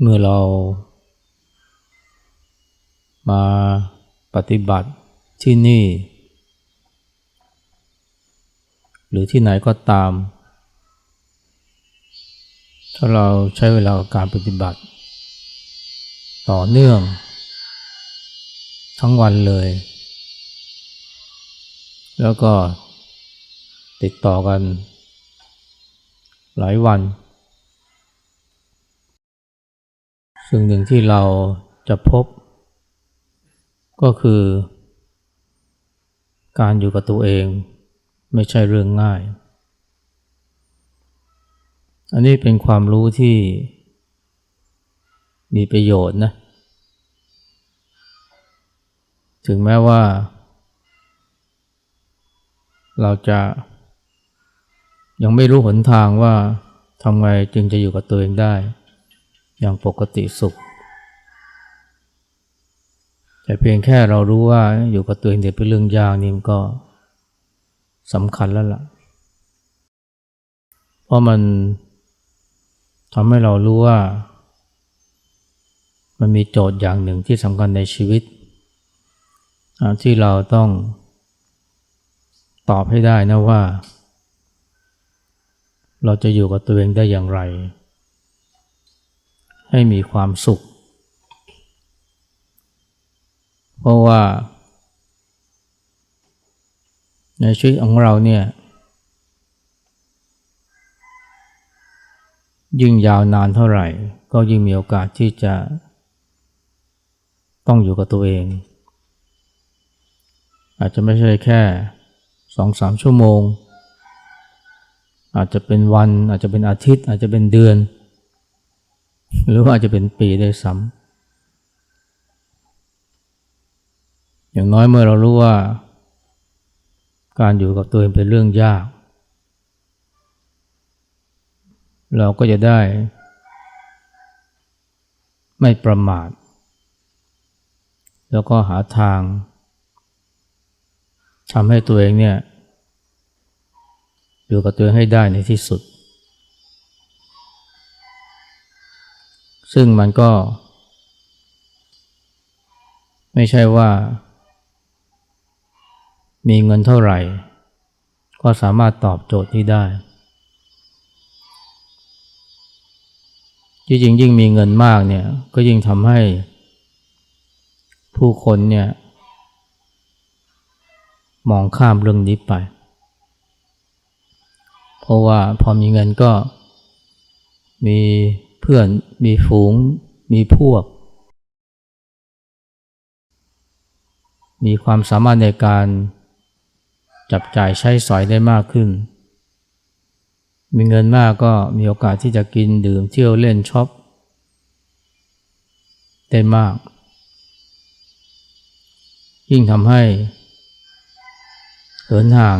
เมื่อเรามาปฏิบัติที่นี่ หรือที่ไหนก็ตาม ถ้าเราใช้เวลากับการปฏิบัติ ต่อเนื่อง ทั้งวันเลย แล้วก็ติดต่อกันหลายวัน สิ่งหนึ่งที่เราจะพบ ก็คือ การอยู่กับตัวเองไม่ใช่เรื่องง่าย อันนี้เป็นความรู้ที่มีประโยชน์นะ ถึงแม้ว่า เราจะยังไม่รู้หนทางว่าทำไงจึงจะอยู่กับตัวเองได้ อย่างปกติสุข แต่เพียงแค่เรารู้ว่าอยู่กับตัวเองเดี๋ยวเป็นเรื่องยากนี่มันก็สำคัญแล้วล่ะ เพราะมันทำให้เรารู้ว่า มันมีโจทย์อย่างหนึ่งที่สำคัญในชีวิต ที่เราต้องตอบให้ได้นะว่า เราจะอยู่กับตัวเองได้อย่างไร ให้มีความสุข เพราะว่า ในชีวิตของเราเนี่ย ยิ่งยาวนานเท่าไหร่ ก็ยิ่งมีโอกาสที่จะต้องอยู่กับตัวเอง อาจจะไม่ใช่แค่สองสามชั่วโมง อาจจะเป็นวัน อาจจะเป็นอาทิตย์ อาจจะเป็นเดือน หรือว่าอาจจะเป็นปีได้ซ้ำอย่างน้อยเมื่อเรารู้ว่า การอยู่กับตัวเองเป็นเรื่องยาก เราก็จะได้ ไม่ประมาท แล้วก็หาทางทำให้ตัวเองเนี่ย อยู่กับตัวเองให้ได้ในที่สุด ซึ่งมันก็ ไม่ใช่ว่า มีเงินเท่าไหร่ ก็สามารถตอบโจทย์นี้ได้ที่จริงยิ่งมีเงินมากเนี่ยก็ยิ่งทำให้ผู้คนเนี่ยมองข้ามเรื่องนี้ไป เพราะว่าพอมีเงินก็มี พื่อน มีฝูง มีพวก มีความสามารถในการจับจ่ายใช้สอยได้มากขึ้น มีเงินมากก็มีโอกาสที่จะกินดื่มเที่ยวเล่นช็อปได้มาก ยิ่งทำให้เหินห่าง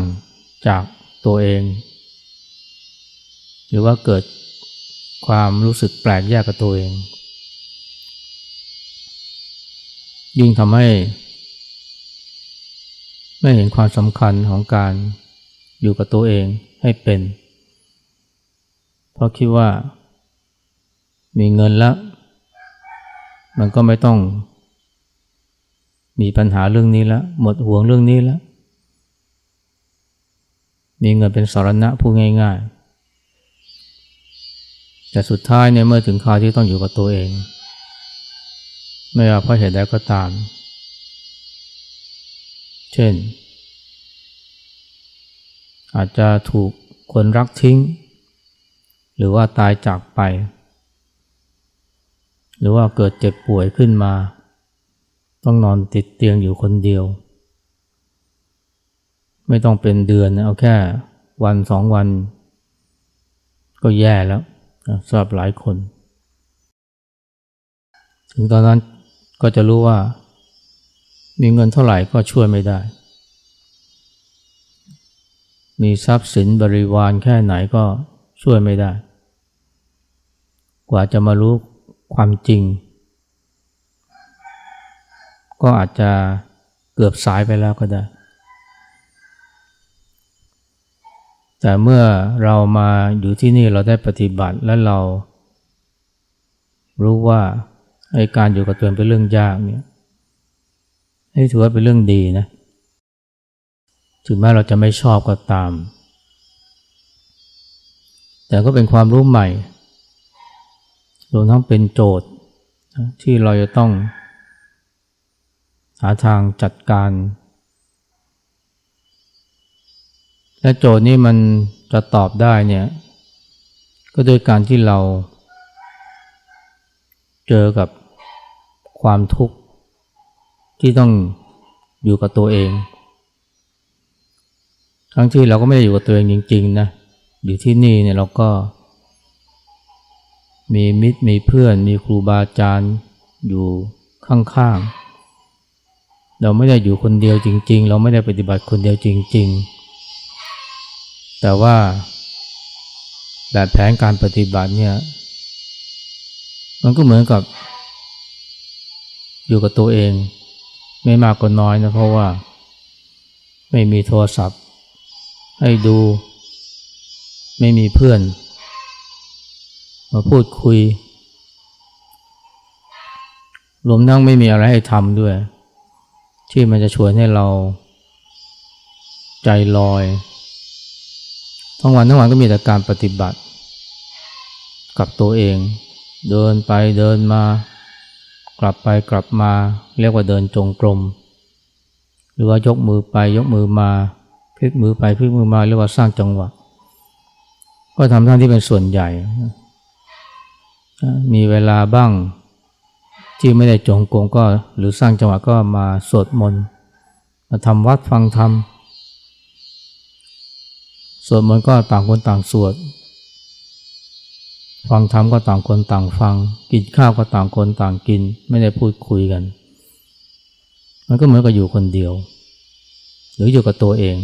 จากตัวเอง หรือว่าเกิด ความรู้สึกแปลกแยกกับตัวเอง ยิ่งทำให้ ไม่เห็นความสำคัญของการอยู่กับตัวเองให้เป็น เพราะคิดว่ามีเงินแล้ว มันก็ไม่ต้อง มีปัญหาเรื่องนี้แล้ว หมดห่วงเรื่องนี้แล้ว มีเงินเป็นสารณะพูดง่าย ๆ แต่สุดท้ายเนี่ยเมื่อถึงคราวที่ต้องอยู่กับตัวเอง ไม่ว่าเพราะเหตุใดก็ตาม เช่น อาจจะถูกคนรักทิ้ง หรือว่าตายจากไป หรือว่าเกิดเจ็บป่วยขึ้นมา ต้องนอนติดเตียงอยู่คนเดียว ไม่ต้องเป็นเดือนเอาแค่วันสองวันก็แย่แล้ว สำหรับหลายคน ถึงตอนนั้นก็จะรู้ว่ามีเงินเท่าไหร่ก็ช่วยไม่ได้ มีทรัพย์สินบริวารแค่ไหนก็ช่วยไม่ได้ กว่าจะมารู้ความจริง ก็อาจจะเกือบสายไปแล้วก็ได้ แต่เมื่อเรามาอยู่ที่นี่เราได้ปฏิบัติและเรา รู้ว่าไอ้การอยู่กับตัวเองเป็นเรื่องยากเนี่ยนี่ถือว่าเป็นเรื่องดีนะ ถึงแม้เราจะไม่ชอบก็ตาม แต่ก็เป็นความรู้ใหม่รวมทั้งเป็นโจทย์ที่เราจะต้อง หาทางจัดการ และโจทย์นี้มันจะตอบได้เนี่ย ก็โดยการที่เรา เจอกับความทุกข์ที่ต้องอยู่กับตัวเอง ทั้งที่เราก็ไม่ได้อยู่กับตัวเองจริงๆนะอยู่ที่นี่เนี่ยเราก็ มีมิตรมีเพื่อน มีครูบาอาจารย์อยู่ข้างๆเราไม่ได้อยู่คนเดียวจริง ๆ เราไม่ได้ปฏิบัติคนเดียวจริง ๆ แต่ว่าแบบแผนการปฏิบัติเนี่ย มันก็เหมือนกับ อยู่กับตัวเอง ไม่มากก็น้อยนะเพราะว่า ไม่มีโทรศัพท์ ให้ดู ไม่มีเพื่อน มาพูดคุยรวมทั้งไม่มีอะไรให้ทำด้วย ที่มันจะชวนให้เรา ใจลอย ทั้งวันทั้งวันก็มีแต่การปฏิบัติ กับตัวเอง เดินไปเดินมา กลับไปกลับมา เรียกว่าเดินจงกรม หรือว่ายกมือไปยกมือมาพลิกมือไปพลิกมือมาเรียกว่าสร้างจังหวะ ก็ทำหน้าที่เป็นส่วนใหญ่ มีเวลาบ้างที่ไม่ได้จงกรมก็หรือสร้างจังหวะก็มาสวดมนต์มาทำวัดฟังธรรม สวดมนต์ก็ต่างคนต่างสวด ฟังธรรมก็ต่างคนต่างฟัง กินข้าวก็ต่างคนต่างกิน ไม่ได้พูดคุยกัน มันก็เหมือนกับอยู่คนเดียว หรืออยู่กับตัวเอง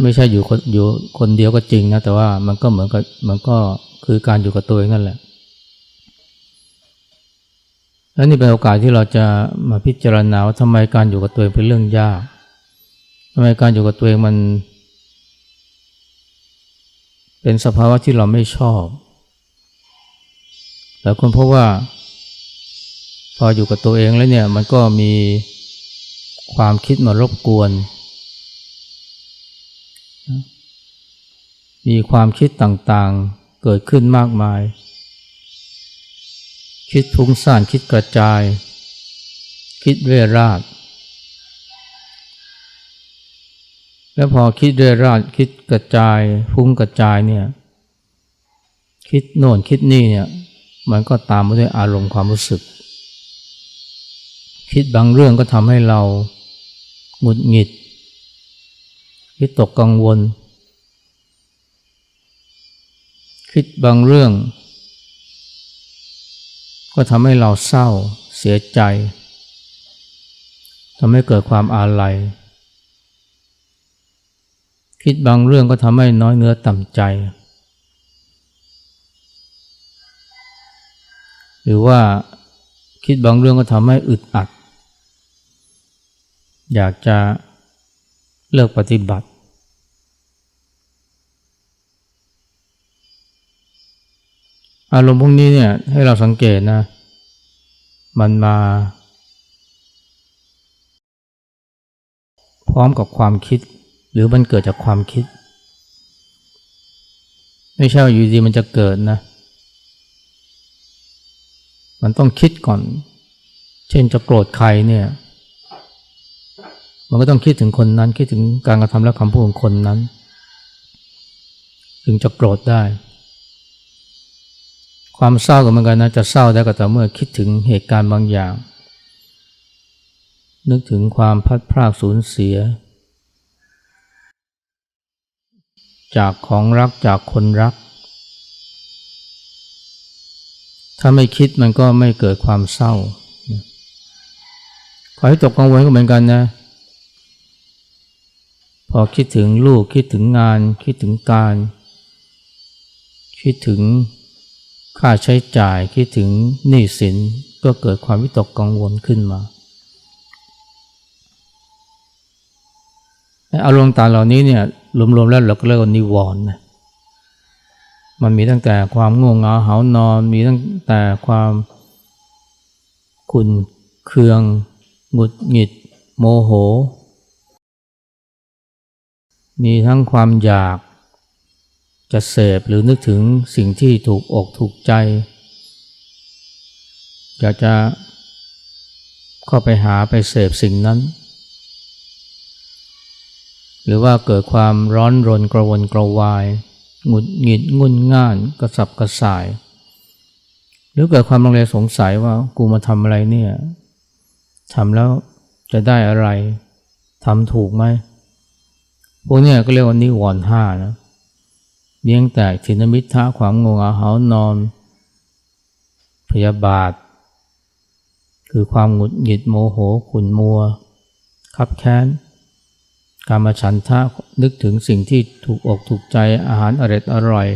ไม่ใช่อยู่คนอยู่คนเดียวก็จริงนะแต่ว่ามันก็เหมือนกับมันก็คือการอยู่กับตัวเองนั่นแหละและนี่เป็นโอกาสที่เราจะมาพิจารณาว่าทำไมการอยู่กับตัวเองเป็นเรื่องยากทำไมการอยู่กับตัวเองมัน เป็นสภาวะที่เราไม่ชอบ แล้วคนพบว่า พออยู่กับตัวเองแล้วเนี่ยมันก็มีความคิดมารบกวน มีความคิดต่างๆเกิดขึ้นมากมาย คิดฟุ้งซ่านคิดกระจาย คิดเร่ราด แล้วพอคิดเรื่อยราดคิดกระจายฟุ้งกระจายเนี่ย คิดโน่นคิดนี่เนี่ย มันก็ตามมาด้วยอารมณ์ความรู้สึก คิดบางเรื่องก็ทำให้เราหงุดหงิดคิดตกกังวล คิดบางเรื่อง ก็ทำให้เราเศร้าเสียใจทำให้เกิดความอาลัย คิดบางเรื่องก็ทำให้น้อยเนื้อต่ำใจ หรือว่าคิดบางเรื่องก็ทำให้อึดอัด อยากจะเลิกปฏิบัติ อารมณ์พวกนี้เนี่ยให้เราสังเกตนะ มันมาพร้อมกับความคิด หรือมันเกิดจากความคิด ไม่ใช่อยู่ดีมันจะเกิดนะ มันต้องคิดก่อน เช่นจะโกรธใครเนี่ย มันก็ต้องคิดถึงคนนั้น คิดถึงการกระทำและคำพูดของคนนั้น ถึงจะโกรธได้ ความเศร้าก็เหมือนกันนะจะเศร้าได้ก็ต่อเมื่อคิดถึงเหตุการณ์บางอย่างนึกถึงความพัดพรากสูญเสีย จากของรักจากคนรัก ถ้าไม่คิดมันก็ไม่เกิดความเศร้าขอให้ตกกังวลก็เหมือนกันนะ พอคิดถึงลูกคิดถึงงาน คิดถึงการ คิดถึงค่าใช้จ่ายคิดถึงหนี้สินก็เกิดความวิตกกังวลขึ้นมาอารมณ์ต่างเหล่านี้เนี่ย รวมๆแล้วเราก็เรียกว่านิวรณ์นะมันมีตั้งแต่ความง่วงเหงาเหานอน มีตั้งแต่ความขุนเคืองหงุดหงิด โมโห มีทั้งความอยากจะเสพหรือนึกถึงสิ่งที่ถูกอกถูกใจ อยากจะเข้าไปหาไปเสพสิ่งนั้น หรือว่าเกิดความร้อนรนกระวนกระวาย หงุดหงิดงุนง่าน กระสับกระส่าย หรือเกิดความลังเลสงสัยว่ากูมาทำอะไรเนี่ยทำแล้วจะได้อะไรทำถูกไหมพวกเนี้ยก็เรียกว่านิวรณ์ห้านะเลี้ยงแตกทินมิทธะความงงอาหานอน พยาบาท คือความหงุดหงิดโมโหขุนมัว คับแค้น การมาฉันทะนึกถึงสิ่งที่ถูกอกถูกใจอาหารอร่อยอร่อย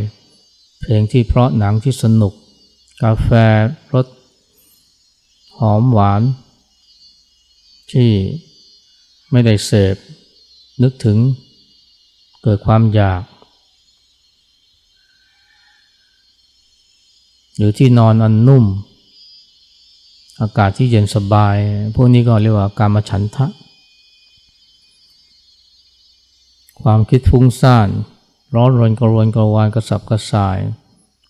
เพลงที่เพราะหนังที่สนุก กาแฟรสหอมหวาน ที่ไม่ได้เสพ นึกถึงเกิดความอยาก หรือที่นอนอันนุ่ม อากาศที่เย็นสบาย พวกนี้ก็เรียกว่าการมาฉันทะ ความคิดฟุ้งซ่านร้อนรนกระวนกระวายกระสับกระส่าย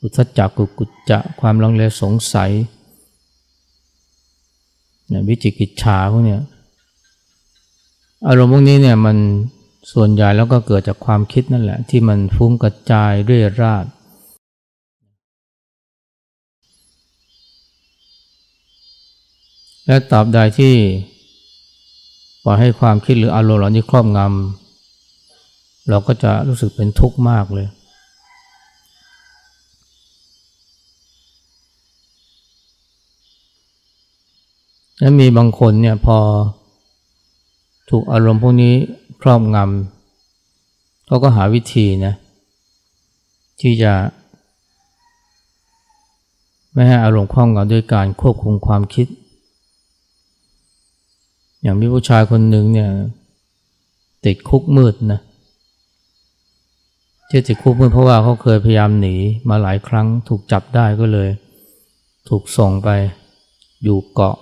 อุทจักกุกุจจะความลังเลสงสัยเนี่ยวิจิกิจฉาพวกเนี้ยอารมณ์พวกนี้เนี่ยมันส่วนใหญ่แล้วก็เกิดจากความคิดนั่นแหละ ที่มันฟุ้งกระจายเรื่อยราดและตราบใดที่ปล่อยให้ความคิดหรืออารมณ์เหล่านี้ครอบงำ เราก็จะรู้สึกเป็นทุกข์มากเลย และมีบางคนเนี่ยพอถูกอารมณ์พวกนี้ครอบงำเขาก็หาวิธีนะที่จะไม่ให้อารมณ์ครอบงำด้วยการควบคุมความคิด อย่างมีผู้ชายคนหนึ่งเนี่ยติดคุกมืดนะ ที่ติดคุกมืดเพราะว่าเขาเคยพยายามหนีมาหลายครั้งถูกจับได้ก็เลย ถูกส่งไปอยู่เกาะ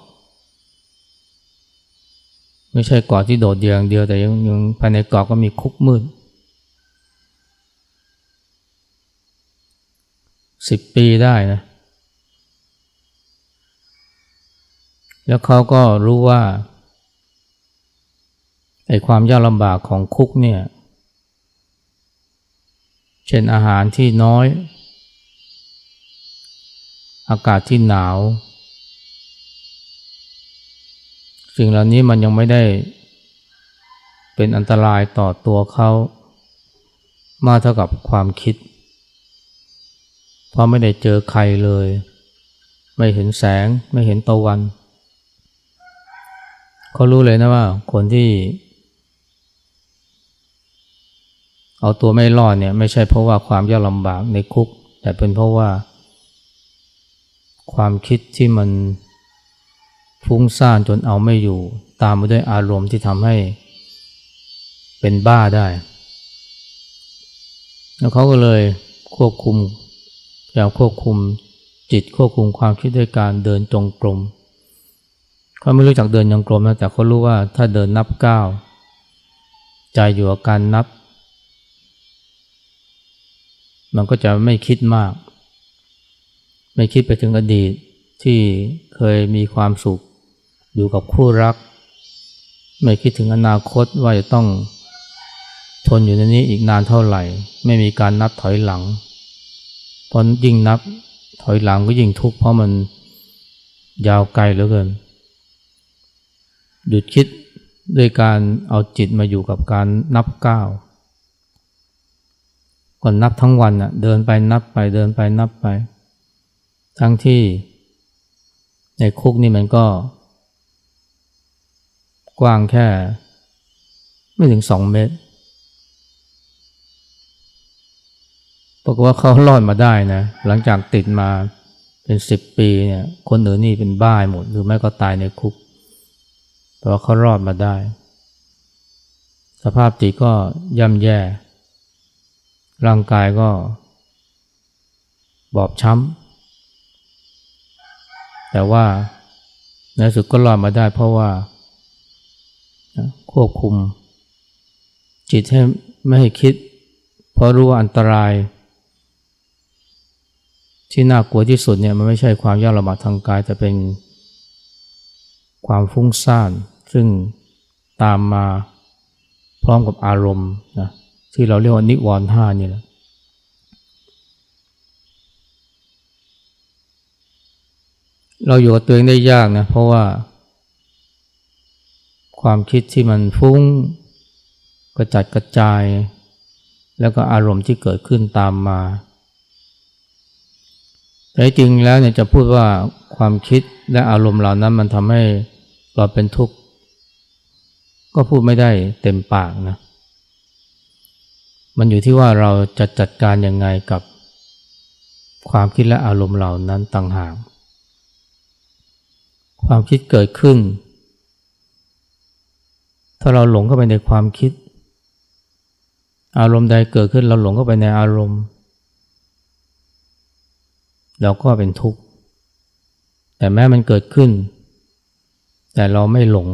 ไม่ใช่เกาะที่โดดเดี่ยวอย่างเดียวแต่ยังยังภายในเกาะก็มีคุกมืดสิบปีได้นะ แล้วเขาก็รู้ว่าไอ้ความยากลำบากของคุกเนี่ย เช่นอาหารที่น้อย อากาศที่หนาว สิ่งเหล่านี้มันยังไม่ได้เป็นอันตรายต่อตัวเขามากเท่ากับความคิด เพราะไม่ได้เจอใครเลย ไม่เห็นแสงไม่เห็นตะวัน เขารู้เลยนะว่าคนที่ เอาตัวไม่รอดเนี่ยไม่ใช่เพราะว่าความยากลำบากในคุก แต่เป็นเพราะว่า ความคิดที่มันฟุ้งซ่านจนเอาไม่อยู่ ตามมาด้วยอารมณ์ที่ทำให้เป็นบ้าได้ แล้วเขาก็เลยควบคุมพยายามควบคุมจิตควบคุมความคิดด้วยการเดินจงกรมเขาไม่รู้จักเดินจงกรมนะแต่เขารู้ว่าถ้าเดินนับก้าวใจอยู่กับการนับ มันก็จะไม่คิดมาก ไม่คิดไปถึงอดีตที่เคยมีความสุขอยู่กับคู่รัก ไม่คิดถึงอนาคตว่าจะต้องทนอยู่ในนี้อีกนานเท่าไหร่ ไม่มีการนับถอยหลังเพราะยิ่งนับถอยหลังก็ยิ่งทุกข์เพราะมันยาวไกลเหลือเกิน หยุดคิดด้วยการเอาจิตมาอยู่กับการนับก้าว ก่อนนับทั้งวันน่ะเดินไปนับไปเดินไปนับไป ทั้งที่ในคุกนี่มันก็ กว้างแค่ ไม่ถึงสองเมตรปรากฏว่าเขารอดมาได้นะ หลังจากติดมาเป็นสิบปีเนี่ย คนอื่นนี่เป็นบ้าหมด หรือไม่ก็ตายในคุก แต่ว่าเขารอดมาได้ สภาพจิตก็ย่ำแย่ ร่างกายก็ บอบช้ำ แต่ว่าในสุดก็รอดมาได้เพราะว่าควบคุม จิตให้ไม่ให้คิด เพราะรู้ว่าอันตราย ที่น่ากลัวที่สุดเนี่ยมันไม่ใช่ความยากลำบากทางกาย แต่เป็นความฟุ้งซ่าน ซึ่งตามมาพร้อมกับอารมณ์นะ ที่เราเรียกว่านิวรณ์ห้านี่แหละเราอยู่กับตัวเองได้ยากนะเพราะว่า ความคิดที่มันฟุ้งกระจัดกระจาย แล้วก็อารมณ์ที่เกิดขึ้นตามมา แต่จริงแล้วเนี่ยจะพูดว่าความคิดและอารมณ์เหล่านั้นมันทำให้เราเป็นทุกข์ ก็พูดไม่ได้เต็มปากนะ มันอยู่ที่ว่าเราจะจัดการยังไงกับความคิดและอารมณ์เหล่านั้นต่างหาก ความคิดเกิดขึ้น ถ้าเราหลงเข้าไปในความคิด อารมณ์ใดเกิดขึ้นเราหลงเข้าไปในอารมณ์ เราก็เป็นทุกข์ แต่แม้มันเกิดขึ้น แต่เราไม่หลง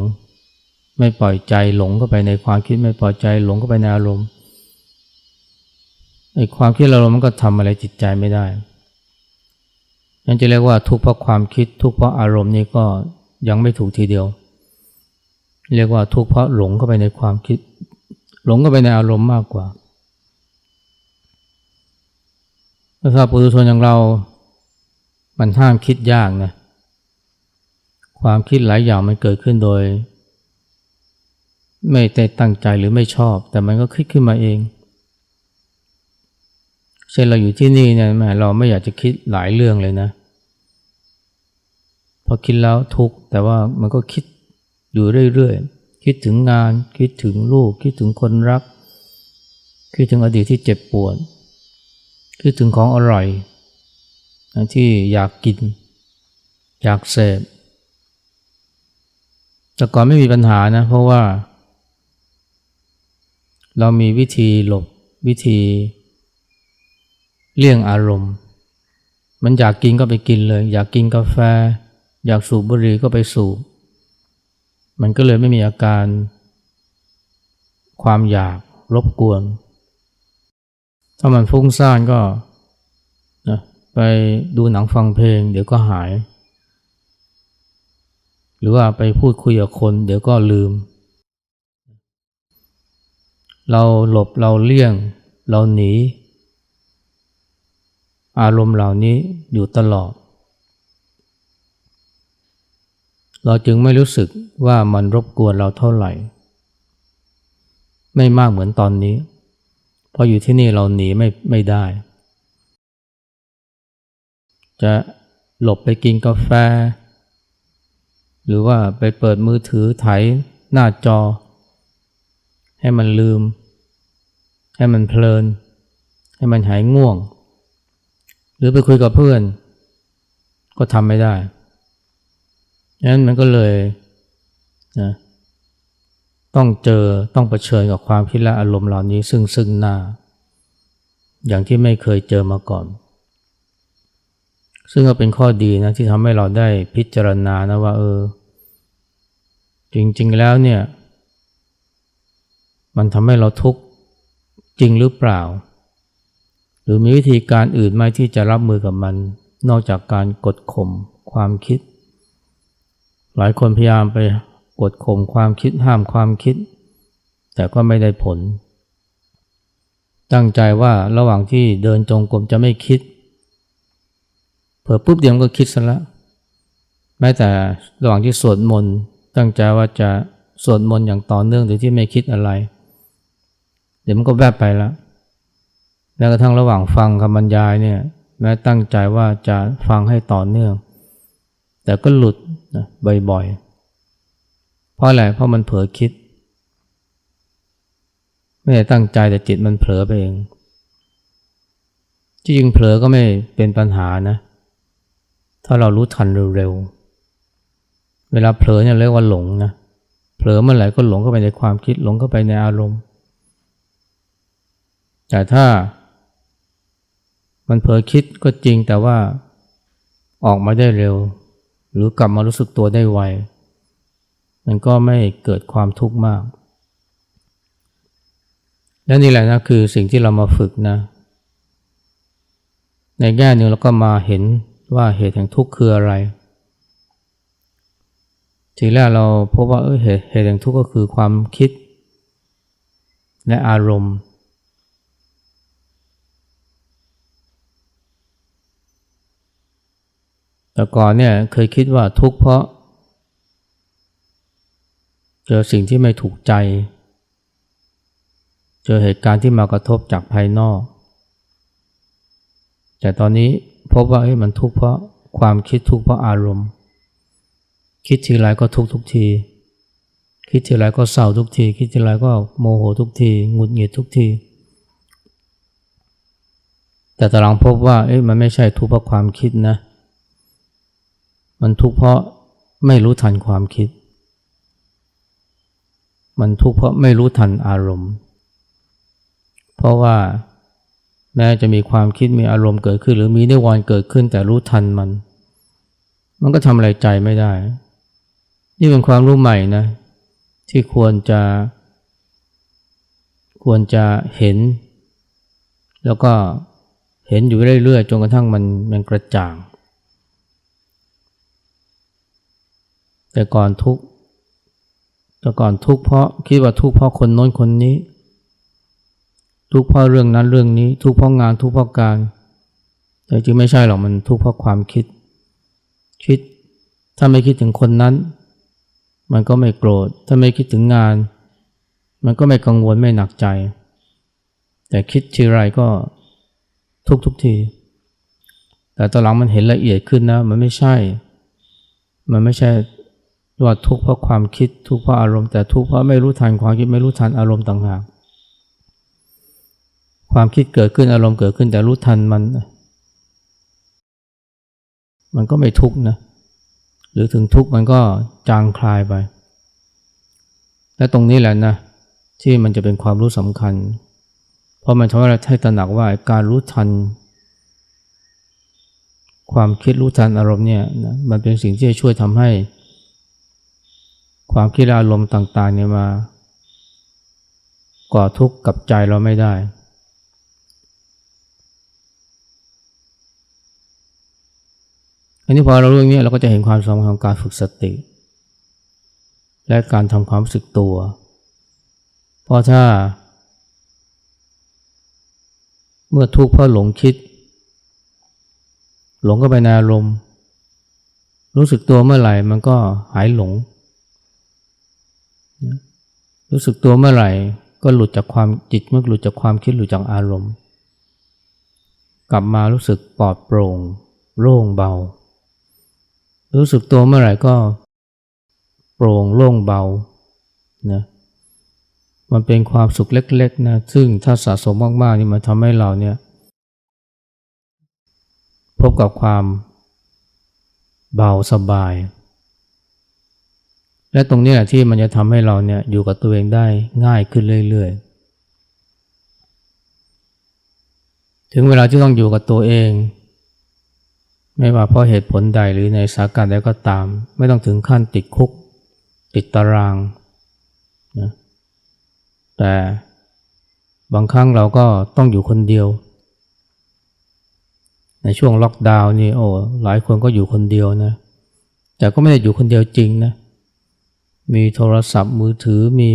ไม่ปล่อยใจหลงเข้าไปในความคิดไม่ปล่อยใจหลงเข้าไปในอารมณ์ ไอ้ความคิดอารมณ์มันก็ทำอะไรจิตใจไม่ได้นั่นจะเรียกว่าทุกข์เพราะความคิดทุกข์เพราะอารมณ์นี่ก็ยังไม่ถูกทีเดียว เรียกว่าทุกข์เพราะหลงเข้าไปในความคิด หลงเข้าไปในอารมณ์มากกว่าถ้าปุถุชนอย่างเรา มันห้ามคิดยากนะ ความคิดหลายอย่างมันเกิดขึ้นโดย ไม่ได้ตั้งใจหรือไม่ชอบ แต่มันก็คิดขึ้นมาเอง เช่นเราอยู่ที่นี่เนี่ยแม่เราไม่อยากจะคิดหลายเรื่องเลยนะพอคิดแล้วทุกแต่ว่ามันก็คิดอยู่เรื่อยๆ คิดถึงงานคิดถึงลูก คิดถึงคนรัก คิดถึงอดีตที่เจ็บปวด คิดถึงของอร่อย ที่อยากกิน อยากเสพแต่ก่อนไม่มีปัญหานะ เพราะว่า เรามีวิธีหลบวิธี เลี่ยงอารมณ์ มันอยากกินก็ไปกินเลย อยากกินกาแฟ อยากสูบบุหรี่ก็ไปสูบ มันก็เลยไม่มีอาการความอยากรบกวน ถ้ามันฟุ้งซ่านก็นะไปดูหนังฟังเพลง เดี๋ยวก็หาย หรือว่าไปพูดคุยกับคน เดี๋ยวก็ลืม เราหลบเราเลี่ยง เราหนี อารมณ์เหล่านี้อยู่ตลอด เราจึงไม่รู้สึกว่ามันรบกวนเราเท่าไหร่ ไม่มากเหมือนตอนนี้ เพราะอยู่ที่นี่เราหนีไม่ไม่ได้ จะหลบไปกินกาแฟ หรือว่าไปเปิดมือถือไถหน้าจอ ให้มันลืม ให้มันเพลิน ให้มันหายง่วง หรือไปคุยกับเพื่อน ก็ทำไม่ได้ดังนั้นมันก็เลยนะต้องเจอต้องเผชิญกับความคิดและอารมณ์เหล่านี้ซึ่งซึ่งหน้า อย่างที่ไม่เคยเจอมาก่อน ซึ่งก็เป็นข้อดีนะที่ทำให้เราได้พิจารณานะว่าเออ จริงๆแล้วเนี่ย มันทำให้เราทุกข์จริงหรือเปล่า หรือมีวิธีการอื่นไหมที่จะรับมือกับมัน นอกจากการกดข่มความคิด หลายคนพยายามไปกดข่มความคิดห้ามความคิด แต่ก็ไม่ได้ผล ตั้งใจว่าระหว่างที่เดินจงกรมจะไม่คิด เผื่อปุ๊บเดียวก็คิดซะแล้วแม้แต่ระหว่างที่สวดมนต์ตั้งใจว่าจะสวดมนต์อย่างต่อเนื่องโดยที่ไม่คิดอะไร เดี๋ยวมันก็แวบไปแล้ว แม้กระทั่งระหว่างฟังคำบรรยายเนี่ยแม้ตั้งใจว่าจะฟังให้ต่อเนื่อง แต่ก็หลุดนะบ่อยๆ เพราะอะไรเพราะมันเผลอคิด ไม่ได้ตั้งใจแต่จิตมันเผลอไปเองจริงเผลอก็ไม่เป็นปัญหานะ ถ้าเรารู้ทันเร็วๆ เวลาเผลอเนี่ยเรียกว่าหลงนะเผลอเมื่อไหร่ก็หลงเข้าไปในความคิดหลงเข้าไปในอารมณ์ แต่ถ้า มันเผลอคิดก็จริงแต่ว่าออกมาได้เร็ว หรือกลับมารู้สึกตัวได้ไว มันก็ไม่เกิดความทุกข์มาก และนี่แหละนะคือสิ่งที่เรามาฝึกนะ ในแง่หนึ่งเราก็มาเห็นว่าเหตุแห่งทุกข์คืออะไร ทีแรกเราพบว่าเออเหตุเหตุแห่งทุกข์ก็คือความคิด และอารมณ์ แต่ก่อนเนี่ยเคยคิดว่าทุกข์เพราะ เจอสิ่งที่ไม่ถูกใจ เจอเหตุการณ์ที่มากระทบจากภายนอก แต่ตอนนี้พบว่าเอ้ยมันทุกข์เพราะความคิดทุกข์เพราะอารมณ์ คิดทีไรก็ทุกข์ทุกที คิดทีไรก็เศร้าทุกที คิดทีไรก็โมโหทุกทีหงุดหงิดทุกทีแต่ตอนหลังพบว่าเอ้ยมันไม่ใช่ทุกข์เพราะความคิดนะ มันทุกข์เพราะไม่รู้ทันความคิด มันทุกข์เพราะไม่รู้ทันอารมณ์ เพราะว่าแม้จะมีความคิดมีอารมณ์เกิดขึ้น หรือมีนิวรณ์เกิดขึ้นแต่รู้ทันมัน มันก็ทำอะไรใจไม่ได้ นี่เป็นความรู้ใหม่นะ ที่ควรจะ ควรจะเห็น แล้วก็เห็นอยู่เรื่อยๆจนกระทั่งมันมันกระจ่าง แต่ก่อนทุกข์แต่ก่อนทุกข์เพราะคิดว่าทุกข์เพราะคนโน้นคนนี้ ทุกข์เพราะเรื่องนั้นเรื่องนี้ ทุกข์เพราะงานทุกข์เพราะการ แต่จริงไม่ใช่หรอกมันทุกข์เพราะความคิด คิดถ้าไม่คิดถึงคนนั้น มันก็ไม่โกรธ ถ้าไม่คิดถึงงาน มันก็ไม่กังวลไม่หนักใจ แต่คิดทีไรก็ทุกทุกที แต่ตอนหลังมันเห็นละเอียดขึ้นนะ มันไม่ใช่ มันไม่ใช่ ว่าทุกข์เพราะความคิดทุกข์เพราะอารมณ์แต่ทุกข์เพราะไม่รู้ทันความคิดไม่รู้ทันอารมณ์ต่างหากความคิดเกิดขึ้นอารมณ์เกิดขึ้นแต่รู้ทันมัน มันก็ไม่ทุกข์นะหรือถึงทุกข์มันก็จางคลายไป และตรงนี้แหละนะที่มันจะเป็นความรู้สำคัญ เพราะมันทำให้เราให้ตระหนักว่าการรู้ทัน ความคิดรู้ทันอารมณ์เนี่ยนะมันเป็นสิ่งที่จะช่วยทำให้ ความคิดอารมณ์ต่างๆเนี่ยมาก่อทุกข์กับใจเราไม่ได้ อันนี้พอเรารู้อย่างนี้เราก็จะเห็นความสำคัญของการฝึกสติ และการทำความรู้สึกตัว เพราะถ้า เมื่อทุกข์เพราะหลงคิด หลงก็ไปในอารมณ์ รู้สึกตัวเมื่อไหร่มันก็หายหลง รู้สึกตัวเมื่อไหร่ ก็หลุดจากความจิตเมื่อหลุดจากความคิดหลุดจากอารมณ์ กลับมารู้สึกปลอดโปร่ง โล่งเบา รู้สึกตัวเมื่อไหร่ก็ โปร่งโล่งเบานะมันเป็นความสุขเล็กๆนะซึ่งถ้าสะสมมากๆนี่มันทำให้เราเนี่ยพบกับความเบาสบาย และตรงนี้แหละที่มันจะทำให้เราเนี่ยอยู่กับตัวเองได้ง่ายขึ้นเรื่อยๆ ถึงเวลาที่ต้องอยู่กับตัวเอง ไม่ว่าเพราะเหตุผลใดหรือในสถานการณ์ใดก็ตาม ไม่ต้องถึงขั้นติดคุก ติดตารางนะแต่บางครั้งเราก็ต้องอยู่คนเดียว ในช่วงล็อกดาวน์นี่โอ้หลายคนก็อยู่คนเดียวนะแต่ก็ไม่ได้อยู่คนเดียวจริงนะ มีโทรศัพท์มือถือมี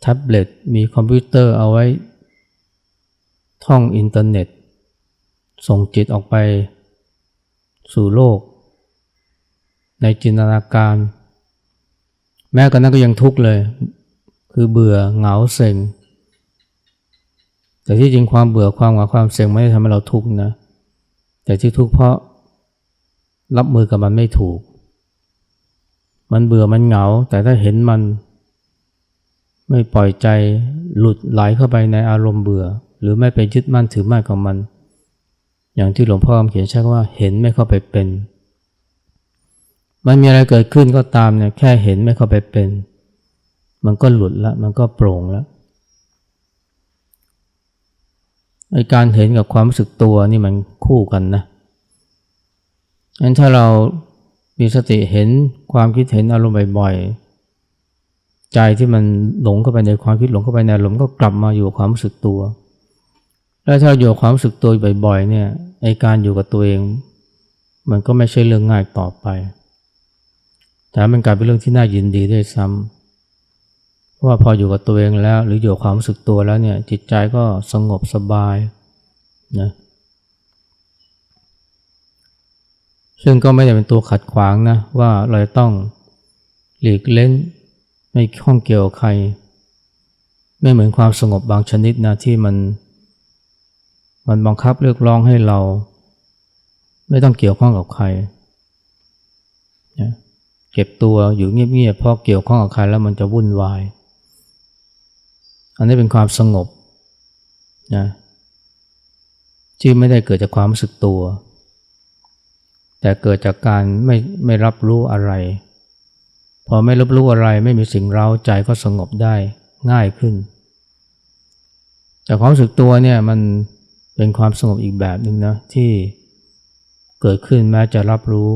แท็บเล็ตมีคอมพิวเตอร์เอาไว้ ท่องอินเทอร์เน็ต ส่งจิตออกไปสู่โลก ในจินตนาการ แม้กระนั้นก็ยังทุกข์เลย คือเบื่อเหงาเซ็ง แต่ที่จริงความเบื่อความเหงาความเซ็งไม่ได้ทำให้เราทุกข์นะ แต่ที่ทุกข์เพราะรับมือกับมันไม่ถูก มันเบื่อมันเหงา แต่ถ้าเห็นมัน ไม่ปล่อยใจหลุดไหลเข้าไปในอารมณ์เบื่อ หรือไม่ไปยึดมั่นถือมั่นกับมัน อย่างที่หลวงพ่อเขียนใช้ว่าเห็นไม่เข้าไปเป็น มันมีอะไรเกิดขึ้นก็ตามเนี่ยแค่เห็นไม่เข้าไปเป็น มันก็หลุดละมันก็โปร่งแล้วไอการเห็นกับความรู้สึกตัวนี่มันคู่กันนะงั้นถ้าเรา มีสติเห็นความคิดเห็นอารมณ์บ่อยๆ ใจที่มันหลงเข้าไปในความคิดหลงเข้าไปในอารมณ์ก็กลับมาอยู่กับความรู้สึกตัว แล้วถ้าอยู่กับความรู้สึกตัวบ่อยๆ เนี่ยไอการอยู่กับตัวเอง มันก็ไม่ใช่เรื่องง่ายต่อไป แต่มันกลายเป็นเรื่องที่น่ายินดีด้วยซ้ำเพราะว่าพออยู่กับตัวเองแล้ว หรืออยู่กับความรู้สึกตัวแล้วเนี่ยจิตใจก็สงบสบายนะ ซึ่งก็ไม่ได้เป็นตัวขัดขวางนะว่าเราต้องหลีกเล่นไม่ข้องเกี่ยวใคร ไม่เหมือนความสงบบางชนิดนะที่มัน มันบังคับเรียกร้องให้เรา ไม่ต้องเกี่ยวข้องกับใครนะเก็บตัวอยู่เงียบๆเพราะเกี่ยวข้องกับใครแล้วมันจะวุ่นวาย อันนี้เป็นความสงบนะที่ไม่ได้เกิดจากความรู้สึกตัว แต่เกิดจากการไม่ไม่รับรู้อะไร พอไม่รับรู้อะไรไม่มีสิ่งเร้าใจก็สงบได้ง่ายขึ้น แต่ความรู้สึกตัวเนี่ยมันเป็นความสงบอีกแบบหนึ่งนะที่เกิดขึ้นแม้จะรับรู้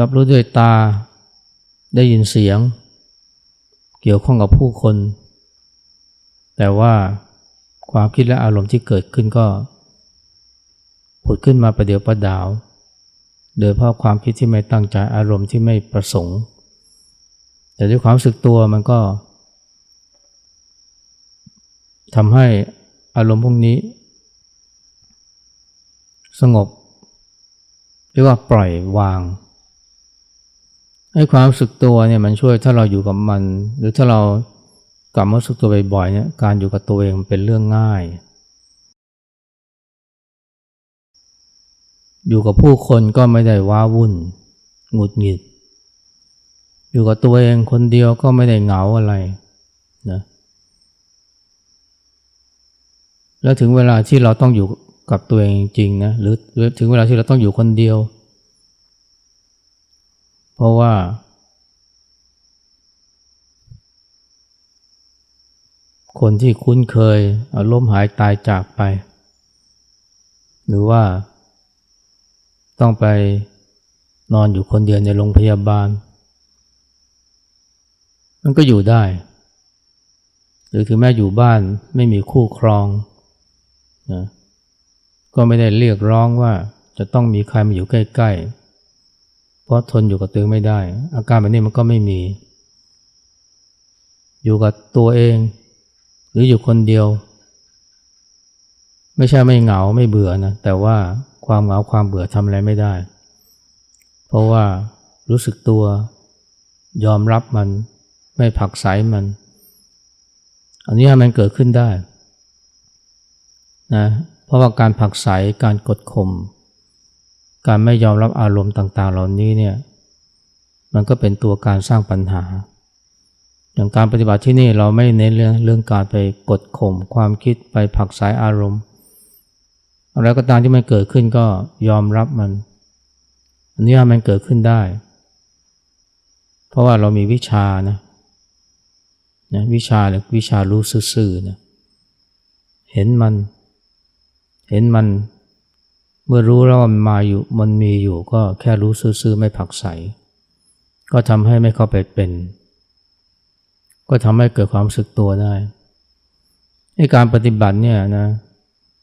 รับรู้ด้วยตาได้ยินเสียง เกี่ยวข้องกับผู้คน แต่ว่าความคิดและอารมณ์ที่เกิดขึ้นก็ ผุดขึ้นมาประเดี๋ยวประดาว โดยเพราะความคิดที่ไม่ตั้งใจอารมณ์ที่ไม่ประสงค์ แต่ด้วยความสึกตัวมันก็ทำให้อารมณ์พวกนี้ สงบเรียกว่าปล่อยวางให้ความรู้สึกตัวเนี่ยมันช่วยถ้าเราอยู่กับมัน หรือถ้าเรากลับมารู้สึกตัวบ่อยๆเนี่ยการอยู่กับตัวเองมันเป็นเรื่องง่าย อยู่กับผู้คนก็ไม่ได้ว้าวุ่นหงุดหงิด อยู่กับตัวเองคนเดียวก็ไม่ได้เหงาอะไรนะแล้วถึงเวลาที่เราต้องอยู่กับตัวเองจริงนะหรือถึงเวลาที่เราต้องอยู่คนเดียว เพราะว่า คนที่คุ้นเคยเอาล้มหายตายจากไป หรือว่า ต้องไปนอนอยู่คนเดียวในโรงพยาบาล มันก็อยู่ได้ หรือถึงแม้อยู่บ้านไม่มีคู่ครองนะก็ไม่ได้เรียกร้องว่าจะต้องมีใครมาอยู่ใกล้ ๆ เพราะทนอยู่กับตัวเองไม่ได้ อาการแบบนี้มันก็ไม่มี อยู่กับตัวเอง หรืออยู่คนเดียว ไม่ใช่ไม่เหงาไม่เบื่อนะแต่ว่าความเหงาความเบื่อทำอะไรไม่ได้ เพราะว่ารู้สึกตัวยอมรับมันไม่ผักใสมัน อันนี้มันเกิดขึ้นได้นะเพราะว่าการผักใสการกดข่มการไม่ยอมรับอารมณ์ต่าง ๆ เหล่านี้เนี่ยมันก็เป็นตัวการสร้างปัญหา อย่างการปฏิบัติที่นี่เราไม่เน้นเรื่องเรื่องการไปกดข่มความคิดไปผักสายอารมณ์ อะไรก็ตามที่มันเกิดขึ้นก็ยอมรับมันอันนี้มันเกิดขึ้นได้ เพราะว่าเรามีวิชานะนะวิชาหรือวิชารู้ซื่อๆนะเห็นมัน เห็นมัน เมื่อรู้แล้วมันมาอยู่ มันมีอยู่ก็แค่รู้ซื่อๆไม่ผักใส ก็ทำให้ไม่เข้าไปเป็น ก็ทำให้เกิดความสึกตัวได้ในการปฏิบัติเนี่ยนะ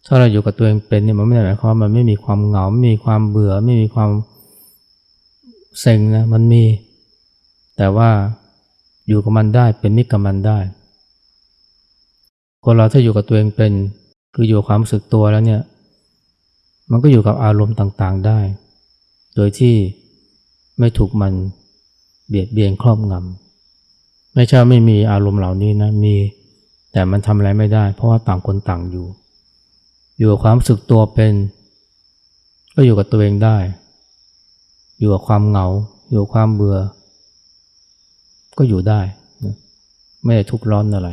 ถ้าเราอยู่กับตัวเองเป็นเนี่ยมันไม่ได้หมายความว่ามันไม่มีความเหงาไม่มีความเบื่อไม่มีความเซ็งนะมันมี แต่ว่าอยู่กับมันได้เป็นมิตรกับมันได้คนเราถ้าอยู่กับตัวเองเป็น คืออยู่ความรู้สึกตัวแล้วเนี่ย มันก็อยู่กับอารมณ์ต่างๆได้ โดยที่ไม่ถูกมันเบียดเบียนครอบงำไม่ใช่ไม่มีอารมณ์เหล่านี้นะมี แต่มันทำอะไรไม่ได้ เพราะว่าต่างคนต่างอยู่ อยู่กับความรู้สึกตัวเป็น ก็อยู่กับตัวเองได้ อยู่กับความเหงา อยู่กับความเบื่อ ก็อยู่ได้ ไม่ได้ทุกข์ร้อนอะไร